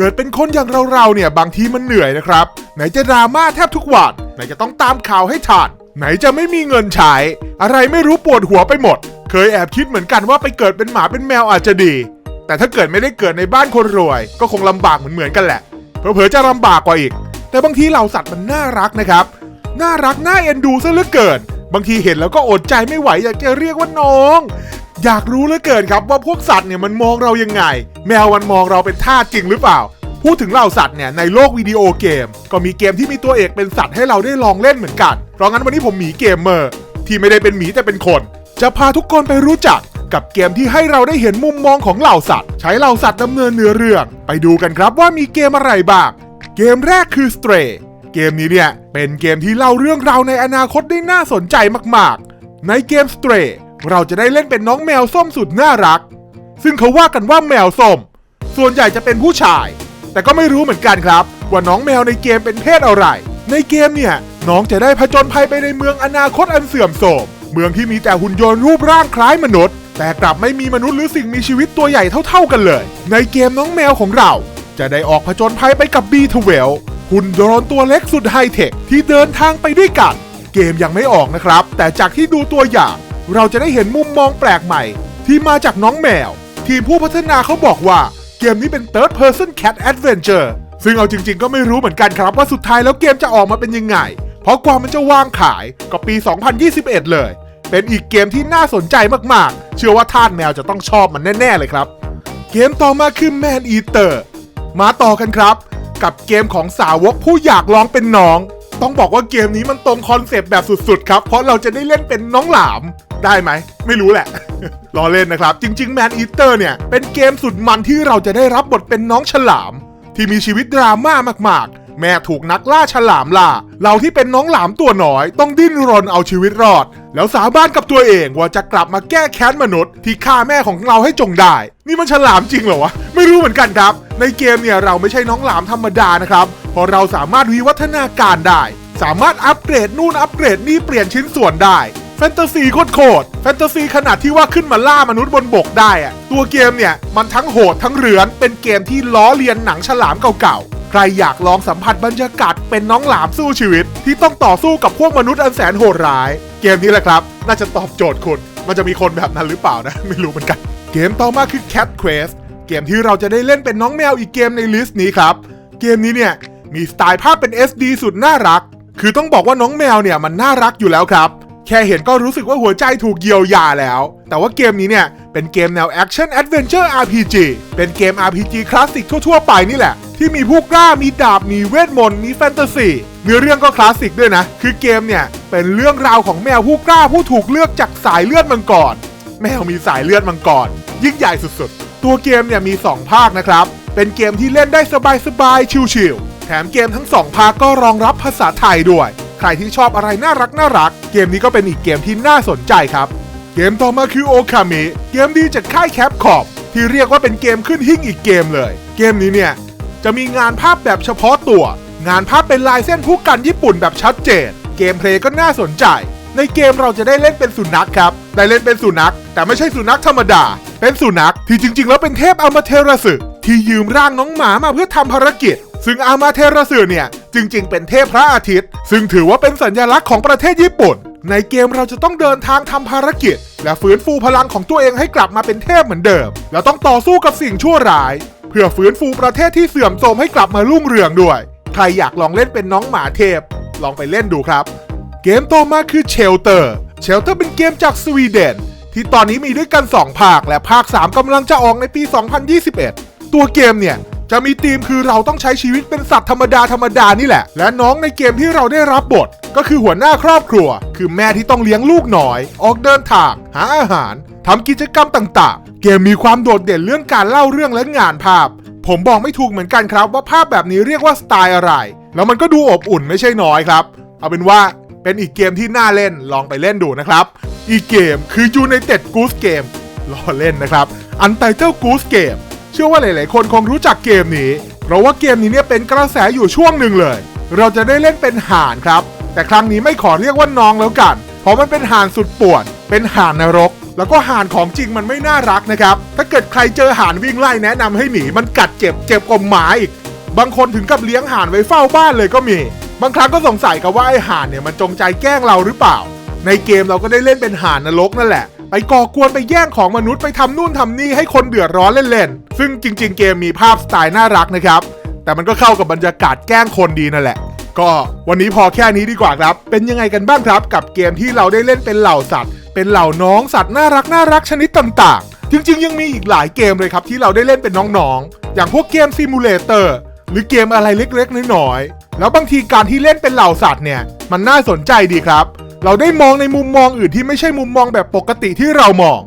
เกิดเป็นคนอย่างเราๆเนี่ยบางทีมันเหนื่อยนะครับ ไหนจะดราม่าแทบทุกวันไหนจะต้องตามข่าวให้ทันไหนจะไม่มีเงินใช้ อะไรไม่รู้ปวดหัวไปหมด เคยแอบคิดเหมือนกันว่าไปเกิดเป็นหมาเป็นแมวอาจจะดี แต่ถ้าเกิดไม่ได้เกิดในบ้านคนรวย ก็คงลำบากเหมือนๆกันแหละเผลอๆจะลำบากกว่าอีก แต่บางทีเหล่าสัตว์มันน่ารักนะครับ น่ารักน่าเอ็นดูซะเหลือเกิน บางทีเห็นแล้วก็อดใจไม่ไหวอยากจะเรียกว่าน้อง อยากรู้เหลือเกินครับว่าพวกสัตว์เนี่ยมันมองเรายังไง แมวมันมองเราเป็นท่าจริงหรือเปล่า พูดถึงเหล่าสัตว์เนี่ยในโลกวิดีโอเกม ก็มีเกมที่มีตัวเอกเป็นสัตว์ให้เราได้ลองเล่นเหมือนกัน เพราะงั้นวันนี้ผมหมีเกมเมอร์ ที่ไม่ได้เป็นหมีแต่เป็นคน จะพาทุกคนไปรู้จักกับเกมที่ให้เราได้เห็นมุมมองของเหล่าสัตว์ ใช้เหล่าสัตว์ดำเนินเนื้อเรื่อง ไปดูกันครับว่ามีเกมอะไรบ้างเกมแรกคือ Stray เกมนี้เนี่ยเป็นเกมที่เล่าเรื่องราวในอนาคตได้น่าสนใจมาก ๆ ในเกม Stray เราจะได้เล่นเป็นน้องแมวส้มสุดน่ารัก ซึ่งเขาว่ากันว่าแมวส้ม ส่วนใหญ่จะเป็นผู้ชาย แต่ก็ไม่รู้เหมือนกันครับ ว่าน้องแมวในเกมเป็นเพศอะไร ในเกมเนี่ย น้องจะได้ผจญภัยไปในเมืองอนาคตอันเสื่อมโทรมเมืองที่มีแต่หุ่นยนต์รูปร่างคล้ายมนุษย์ แต่กลับไม่มีมนุษย์หรือสิ่งมีชีวิตตัวใหญ่เท่า ๆกันเลย ในเกมน้องแมวของเรา จะได้ออกผจญภัยไปกับ B12 หุ่นโดรนตัวเล็กสุดไฮเทคที่เดินทางไปด้วยกัน เกมยังไม่ออกนะครับ แต่จากที่ดูตัวอย่าง เราจะได้เห็นมุมมองแปลกใหม่ ที่มาจากน้องแมว ทีมผู้พัฒนาเขาบอกว่าเกมนี้เป็น Third Person Cat Adventure ซึ่งเอาจริง ๆ ก็ไม่รู้เหมือนกันครับว่าสุดท้ายแล้วเกมจะออกมาเป็นยังไง เพราะกว่ามันจะวางขายก็ปี 2021 เลย เป็นอีกเกมที่น่าสนใจมากๆ เชื่อว่าทาสแมวจะต้องชอบมันแน่ ๆ เลยครับ เกมต่อมาคือ Man Eater มาต่อกันครับ กับเกมของสาวกผู้อยากลองเป็นน้อง ต้องบอกว่าเกมนี้มันตรงคอนเซปต์แบบสุดๆ ครับ เพราะเราจะได้เล่นเป็นน้องหลาม ได้ไหม ไม่รู้แหละรอเล่นนะครับ จริงๆ Man Eater เนี่ย เป็นเกมสุดมันที่เราจะได้รับบทเป็นน้องฉลาม ที่มีชีวิตดราม่ามากๆ แม่ถูกนักล่าฉลามล่า เราที่เป็นน้องหลามตัวน้อย ต้องดิ้นรนเอาชีวิตรอด แล้วสาบานกับตัวเองว่าจะกลับมาแก้แค้นมนุษย์ ที่ฆ่าแม่ของเราให้จงได้ นี่มันฉลามจริงเหรอวะไม่รู้เหมือนกันครับ ในเกมเนี่ยเราไม่ใช่น้องหลามธรรมดานะครับเพราะเราสามารถวิวัฒนาการได้ สามารถอัปเกรดนู่นอัปเกรดนี่เปลี่ยนชิ้นส่วนได้ แฟนตาซีโคตรแฟนตาซีขนาดที่ว่าขึ้นมาล่ามนุษย์บนบกได้อะตัวเกมเนี่ย มันทั้งโหดทั้งเรือน เป็นเกมที่ล้อเลียนหนังฉลามเก่าๆ ใครอยากลองสัมผัสบรรยากาศเป็นน้องหลามสู้ชีวิต ที่ต้องต่อสู้กับพวกมนุษย์อันแสนโหดร้าย เกมนี้แหละครับ น่าจะตอบโจทย์คุณมันจะมีคนแบบนั้นหรือเปล่านะ ไม่รู้เหมือนกัน เกมต่อมาคือ Cat Quest เกมที่เราจะได้เล่นเป็นน้องแมวอีกเกมในลิสต์นี้ครับ เกมนี้เนี่ยมีสไตล์ภาพเป็น SD สุดน่ารัก คือต้องบอกว่าน้องแมวเนี่ยมันน่ารักอยู่แล้วครับ แค่เห็นก็รู้สึกว่าหัวใจถูกเยียวยาแล้ว แต่ว่าเกมนี้เนี่ย เป็นเกมแนวแอคชั่นแอดเวนเจอร์ RPG เป็นเกม RPG คลาสสิกทั่วๆ ไปนี่แหละ ที่มีผู้กล้ามีดาบ มีเวทมนต์ มีแฟนตาซีเนื้อเรื่องก็คลาสสิกด้วยนะ คือเกมเนี่ย เป็นเรื่องราวของแมวผู้กล้าผู้ถูกเลือกจากสายเลือดมังกร แมวมีสายเลือดมังกร ยิ่งใหญ่สุดๆ ตัวเกมเนี่ยมี 2 ภาคนะครับ เป็นเกมที่เล่นได้สบายๆ ชิลๆ แถมเกมทั้ง 2 ภาคก็รองรับภาษาไทยด้วย ใครที่ชอบอะไรน่ารักน่ารัก เกมนี้ก็เป็นอีกเกมที่น่าสนใจครับ เกมต่อมาคือโอคามิเกมดีจากค่ายแคปคอมที่เรียกว่าเป็นเกมขึ้นหิ่งอีกเกมเลย เกมนี้เนี่ยจะมีงานภาพแบบเฉพาะตัว งานภาพเป็นลายเส้นผู้กันญี่ปุ่นแบบชัดเจน เกมเพลย์ก็น่าสนใจ ในเกมเราจะได้เล่นเป็นสุนัขครับ ได้เล่นเป็นสุนัข แต่ไม่ใช่สุนัขธรรมดา เป็นสุนัขที่จริง ๆ แล้วเป็นเทพอามาเทราสึที่ยืมร่างน้องหมามาเพื่อทำภารกิจ ซึ่งอามาเทราสึเนี่ย จริงๆเป็นเทพพระอาทิตย์ ซึ่งถือว่าเป็นสัญลักษณ์ของประเทศญี่ปุ่น ในเกมเราจะต้องเดินทางทำภารกิจ และฟื้นฟูพลังของตัวเองให้กลับมาเป็นเทพเหมือนเดิม แล้วต้องต่อสู้กับสิ่งชั่วร้าย เพื่อฟื้นฟูประเทศที่เสื่อมโทรมให้กลับมารุ่งเรืองด้วย ใครอยากลองเล่นเป็นน้องหมาเทพ ลองไปเล่นดูครับ เกมต่อมาคือเชลเตอร์เชลเตอร์เป็นเกมจากสวีเดนที่ตอนนี้มีด้วยกัน 2 ภาค และภาค 3กำลังจะออกในปี 2021 ตัวเกมเนี่ย จะมีธีมคือเราต้องใช้ชีวิตเป็นสัตว์ธรรมดาธรรมดานี่แหละ และน้องในเกมที่เราได้รับบท ก็คือหัวหน้าครอบครัว คือแม่ที่ต้องเลี้ยงลูกน้อย ออกเดินทาง หาอาหารทำกิจกรรมต่างๆ เกมมีความโดดเด่นเรื่องการเล่าเรื่องและงานภาพ ผมบอกไม่ถูกเหมือนกันครับ ว่าภาพแบบนี้เรียกว่าสไตล์อะไร แล้วมันก็ดูอบอุ่นไม่ใช่น้อยครับ เอาเป็นว่าเป็นอีกเกมที่น่าเล่นลองไปเล่นดูนะครับ อีกเกมคือ United Goose Game รอเล่นนะครับ Untitled Goose Game ชื่อว่าหลาย ๆ คนคงรู้จักเกมนี้ เพราะว่าเกมนี้เนี่ยเป็นกระแสอยู่ช่วงหนึ่งเลย เราจะได้เล่นเป็นห่านครับ แต่ครั้งนี้ไม่ขอเรียกว่าน้องแล้วกัน เพราะมันเป็นห่านสุดป่วน เป็นห่านนรก แล้วก็ห่านของจริงมันไม่น่ารักนะครับ ถ้าเกิดใครเจอห่านวิ่งไล่แนะนำให้หนี มันกัดเจ็บ เจ็บกว่าหมาอีก บางคนถึงกับเลี้ยงห่านไว้เฝ้าบ้านเลยก็มี บางครั้งก็สงสัยกับว่าไอ้ห่านเนี่ยมันจงใจแกล้งเราหรือเปล่า ในเกมเราก็ได้เล่นเป็นห่านนรกนั่นแหละ ไปก่อกวนไปแย่งของมนุษย์ไปทำนู่นทำนี่ให้คนเดือดร้อนเล่นๆ ซึ่งจริง ๆ เกมมีภาพสไตล์น่ารักนะครับ แต่มันก็เข้ากับบรรยากาศแกล้งคนดีนั่นแหละ ก็วันนี้พอแค่นี้ดีกว่าครับ เป็นยังไงกันบ้างครับ กับเกมที่เราได้เล่นเป็นเหล่าสัตว์ เป็นเหล่าน้องสัตว์น่ารักน่ารักชนิดต่างๆ จริง ๆ ยังมีอีกหลายเกมเลยครับที่เราได้เล่นเป็นน้องๆ อย่างพวกเกมซิมูเลเตอร์หรือเกมอะไรเล็กๆน้อยๆ แล้วบางทีการที่เล่นเป็นเหล่าสัตว์เนี่ย มันน่าสนใจดีครับ เราได้มองในมุมมองอื่นที่ไม่ใช่มุมมองแบบปกติที่เรามอง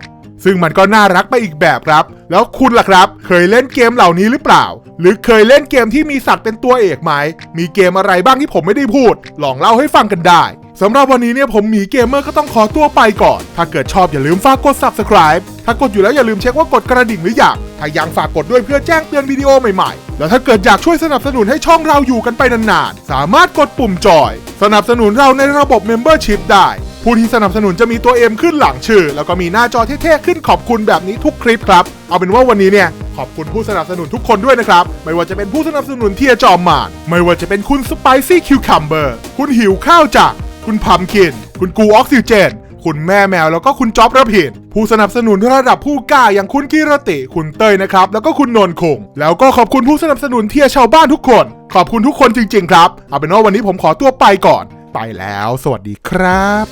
ซึ่งมันก็น่ารักไปอีกแบบครับ แล้วคุณล่ะครับ เคยเล่นเกมเหล่านี้หรือเปล่า หรือเคยเล่นเกมที่มีสัตว์เป็นตัวเอกไหมมีเกมอะไรบ้างที่ผมไม่ได้พูด ลองเล่าให้ฟังกันได้ สำหรับวันนี้เนี่ยผมหมีเกมเมอร์ก็ต้องขอตัวไปก่อน ถ้าเกิดชอบอย่าลืมฝากกด subscribe ถ้ากดอยู่แล้วอย่าลืมเช็คว่ากดกระดิ่งหรือยังถ้ายังฝากกดด้วยเพื่อแจ้งเตือนวิดีโอใหม่ๆ แล้วถ้าเกิดอยากช่วยสนับสนุนให้ช่องเราอยู่กันไปนานๆ สามารถกดปุ่มจอย สนับสนุนเราในระบบ Membership ได้ ผู้ที่สนับสนุนจะมีตัว M ขึ้นหลังชื่อ แล้วก็มีหน้าจอเท่ๆขึ้นขอบคุณแบบนี้ทุกคลิปครับ เอาเป็นว่าวันนี้เนี่ยขอบคุณผู้สนับสนุนทุกคนด้วยนะครับ ไม่ว่าจะเป็นผู้สนับสนุนเทียจอมมานไม่ว่าจะเป็นคุณสไปซี่คิวคัมเบอร์คุณหิวข้าวจาก คุณพัมคิน คุณกูออกซิเจน คุณแม่แมวแล้วก็คุณจ๊อบระพินผู้สนับสนุนระดับผู้กล้าอย่างคุณกิรติ คุณเต้ยนะครับ แล้วก็คุณนนท์คง แล้วก็ขอบคุณผู้สนับสนุนเทียชาวบ้านทุกคน ขอบคุณทุกคนจริง ๆ ครับ เอาเป็นว่าวันนี้ผมขอตัวไปก่อน ไปแล้ว สวัสดีครับ